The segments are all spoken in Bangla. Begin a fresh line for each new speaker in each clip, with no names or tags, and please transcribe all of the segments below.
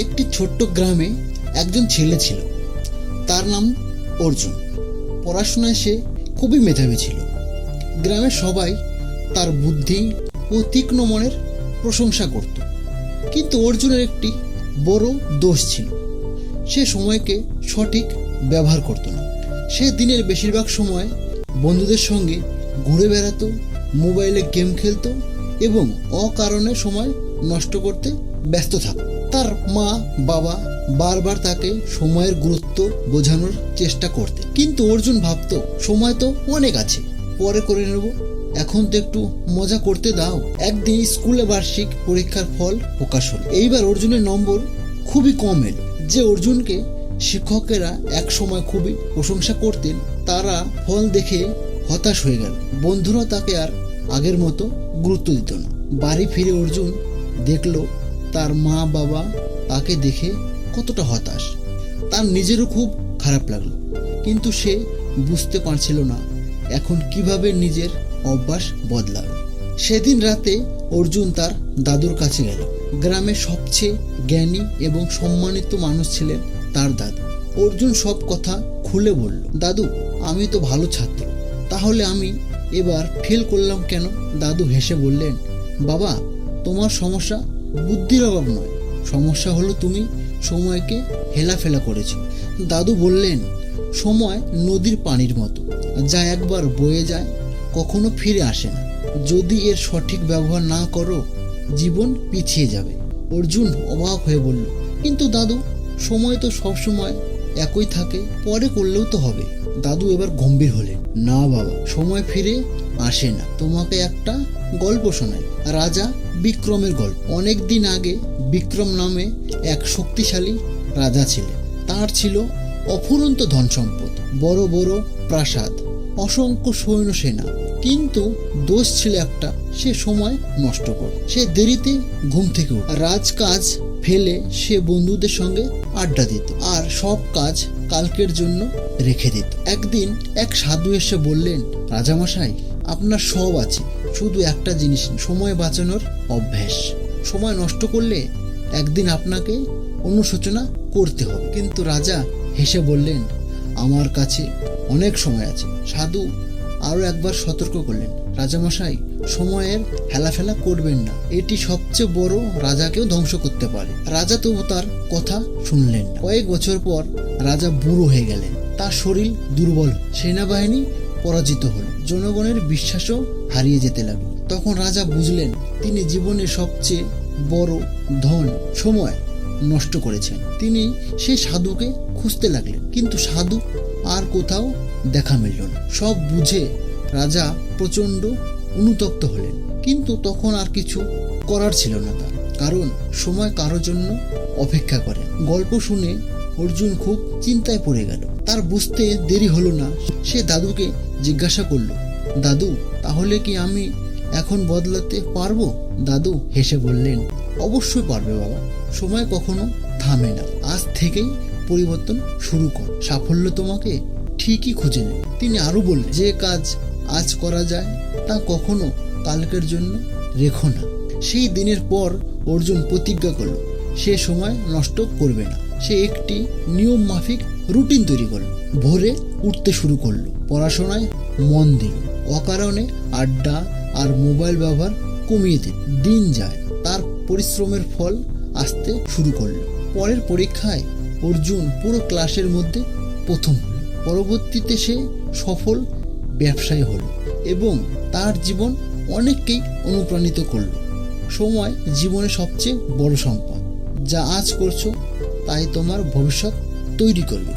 একটি ছোট্ট গ্রামে একজন ছেলে ছিল। তার নাম অর্জুন। পড়াশোনায় সে খুবই মেধাবী ছিল। গ্রামের সবাই তার বুদ্ধি ও তীক্ষ্ণ মনের প্রশংসা করত। কিন্তু অর্জুনের একটি বড় দোষ ছিল। সে সময়কে সঠিক ব্যবহার করত না। সে দিনের বেশিরভাগ সময় বন্ধুদের সঙ্গে ঘুরে বেড়াতো, মোবাইলে গেম খেলতো এবং অকারণে সময় নষ্ট করতে ব্যস্ত থাকত। তার মা, বাবা বারবার তাকে সময়ের গুরুত্ব বোঝানোর চেষ্টা করতে। কিন্তু অর্জুন ভাবতো, সময় তো অনেক আছে, পরে করে নেব। এখন তো একটু মজা করতে দাও। একদিন স্কুলে বার্ষিক পরীক্ষার ফল প্রকাশ হলো। এইবার অর্জুনের নম্বর খুবই কম এলো। যে অর্জুনকে শিক্ষকেরা এক সময় খুবই প্রশংসা করতেন, তারা ফল দেখে হতাশ হয়ে গেল। বন্ধুরা তাকে আর আগের মতো গুরুত্ব দিত না। বাড়ি ফিরে অর্জুন দেখল তার মা বাবা তাকে দেখে কতটা হতাশ। তার নিজেরও খুব খারাপ লাগল। কিন্তু সে বুঝতে পারছিল না এখন কীভাবে নিজের অভ্যাস বদলাবে সেদিন রাতে অর্জুন তার দাদুর কাছে গেল। গ্রামের সবচেয়ে জ্ঞানী এবং সম্মানিত মানুষ ছিলেন তার দাদু। অর্জুন সব কথা খুলে বলল, দাদু, আমি তো ভালো ছাত্র। তাহলে আমি এবার ফেল করলাম কেন? দাদু হেসে বললেন, বাবা, তোমার সমস্যা বুদ্ধির অভাব নয়। সমস্যা হলো তুমি সময়কে হেলাফেলা করেছ। দাদু বললেন, সময় নদীর পানির মতো, যা একবার বয়ে যায়, কখনো ফিরে আসে না। যদি এর সঠিক ব্যবহার না করো, জীবন পিছিয়ে যাবে। অর্জুন অবাক হয়ে বলল, কিন্তু দাদু, সময় তো সব সময় একই থাকে, পরে করলেও তো হবে। দাদু এবার গম্ভীর হলেন, না বাবা, সময় ফিরে আসে না। তোমাকে একটা গল্প শোনাই। রাজা বিক্রমের গল্প। অনেক দিন আগে বিক্রম নামে এক শক্তিশালী রাজা ছিলেন। তার ছিল অফুরন্ত ধন সম্পদ বড় বড় প্রাসাদ, অসংখ্য সৈন্য সেনা কিন্তু দোষ ছিল একটা, সে সময় নষ্ট করে। সে দেরিতে ঘুম থেকে উঠে। রাজকাজ ফেলে সে বন্ধুদের সঙ্গে আড্ডা দিত আর সব কাজ কালকের জন্য রেখে দিত। একদিন এক সাধু এসে বললেন, রাজামশাই আপনার সব আছে। শুধু একটা জিনিস, সময় বাঁচানোর অভ্যাস। সময় নষ্ট করলে একদিন আপনাকে অনুশোচনা করতে হবে। কিন্তু রাজা হেসে বললেন, আমার কাছে অনেক সময় আছে। সাধু আরও একবার সতর্ক করলেন, রাজামশাই, সময়ের হেলাফেলা করবেন না। এটি সবচেয়ে বড় রাজাকেও ধ্বংস করতে পারে। রাজা তবু তার কথা শুনলেন না। কয়েক বছর পর রাজা বুড়ো হয়ে গেলেন। তার শরীর দুর্বল। সেনাবাহিনী পরাজিত হল। জনগণের বিশ্বাসও হারিয়ে যেতে লাগল। তখন রাজা বুঝলেন, তিনি জীবনের সবচেয়ে বড় ধন, সময় নষ্ট করেছেন। তিনি সেই সাধুকে খুঁজতে লাগলেন, কিন্তু সাধু আর কোথাও দেখা মিলল না। সব বুঝে রাজা প্রচণ্ড অনুতপ্ত হলেন, কিন্তু তখন আর কিছু করার ছিল না তার। কারণ সময় কারোর জন্য অপেক্ষা করে। গল্প শুনে অর্জুন খুব চিন্তায় পড়ে গেল। তার বুঝতে দেরি হলো না। সে দাদুকে জিজ্ঞাসা করল, দাদু, তাহলে কি আমি এখন বদলাতে পারব? দাদু হেসে বললেন, অবশ্যই পারবে বাবা। সময় কখনো থামে না। আজ থেকেই পরিবর্তন শুরু কর। সাফল্য তোমাকে ঠিকই খুঁজে নেবে তিনি আরও বললেন, যে কাজ আজ করা যায়, তা কখনো কালকের জন্য রেখো না। সেই দিনের পর অর্জুন প্রতিজ্ঞা করল, সে সময় নষ্ট করবে না। সে একটি নিয়ম মাফিক রুটিন তৈরি করল। ভোরে উঠতে শুরু করল। পড়াশোনায় মন দিল। অকারণে আড্ডা আর মোবাইল ব্যবহার কমিয়ে দিল। দিন যায়। তার পরিশ্রমের ফল আসতে শুরু করল। পরের পরীক্ষায় অর্জুন পুরো ক্লাসের মধ্যে প্রথম হলো। পরবর্তীতে সে সফল ব্যবসায়ী হল এবং তার জীবন অনেককেই অনুপ্রাণিত করল। সময় জীবনে সবচেয়ে বড় সম্পদ। যা আজ করছ তাই তোমার ভবিষ্যৎ তৈরি করবে।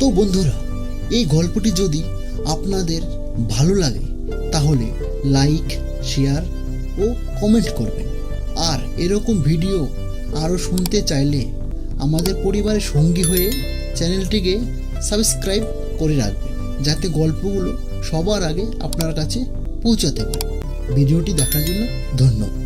তো বন্ধুরা, এই গল্পটি যদি আপনাদের ভালো লাগে, তাহলে লাইক, শেয়ার ও কমেন্ট করবেন। আর এরকম ভিডিও আরও শুনতে চাইলে আমাদের পরিবারের সঙ্গী হয়ে চ্যানেলটিকে সাবস্ক্রাইব করে রাখবেন যাতে গল্পগুলো সবার আগে আপনার কাছে পৌঁছাতে পারে। ভিডিওটি দেখার জন্য ধন্যবাদ।